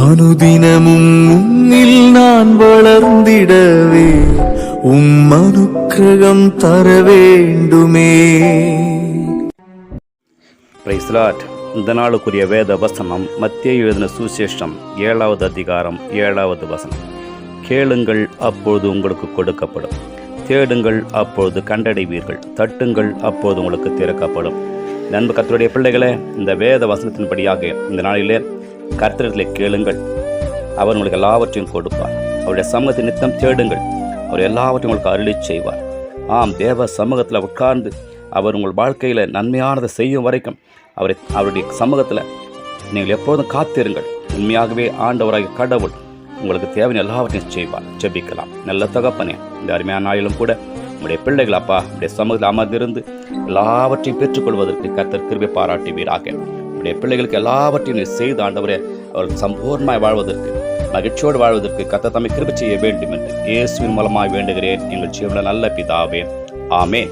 அனுதினமும் உன்னில் நான் வளர்ந்திடவே உம் அனுக்கிரகம் தர வேண்டுமே இந்த நாளுக்குரிய வேத வசனம் மத்திய எழுதின சுசேஷம் ஏழாவது அதிகாரம் ஏழாவது வசனம். கேளுங்கள் அப்பொழுது உங்களுக்கு கொடுக்கப்படும். தேடுங்கள் அப்பொழுது கண்டடைவீர்கள். தட்டுங்கள் அப்போது உங்களுக்கு திறக்கப்படும். நண்பு கத்தருடைய பிள்ளைகளே இந்த வேத வசனத்தின்படியாக இந்த நாளிலே கர்த்தரிலே கேளுங்கள். அவர் உங்களுக்கு எல்லாவற்றையும் கொடுப்பார். அவருடைய சமூகத்தை நித்தம் தேடுங்கள். அவர் எல்லாவற்றையும் உங்களுக்கு அருளி செய்வார். ஆம் தேவ சமூகத்தில் உட்கார்ந்து அவர் உங்கள் வாழ்க்கையில் நன்மையானதை செய்யும் வரைக்கும் அவரை அவருடைய சமூகத்தில் நீங்கள் எப்போதும் காத்திருங்கள். உண்மையாகவே ஆண்டவராகிய கடவுள் உங்களுக்கு தேவையான எல்லாவற்றையும் செய்வார். ஜெபிக்கலாம். நல்ல தகப்பனே இந்த அருமையான ஆயிலும் கூட உங்களுடைய பிள்ளைகள் அப்பா உடைய சமூகத்தில் அமர்ந்திருந்து எல்லாவற்றையும் பெற்றுக்கொள்வதற்கு கர்த்தர் கிருபை பாராட்டுவீராக. உடைய பிள்ளைகளுக்கு எல்லாவற்றையும் நீர் செய்து ஆண்டவரே அவர்கள் சம்பூர்ணமாய் வாழ்வதற்கு மகிழ்ச்சியோடு வாழ்வதற்கு கத்த தம்மை கிருப செய்ய வேண்டும் என்று இயேசுவின் மூலமாய் வேண்டுகிறேன். எங்கள் ஜீவன நல்ல பிதாவே. ஆமே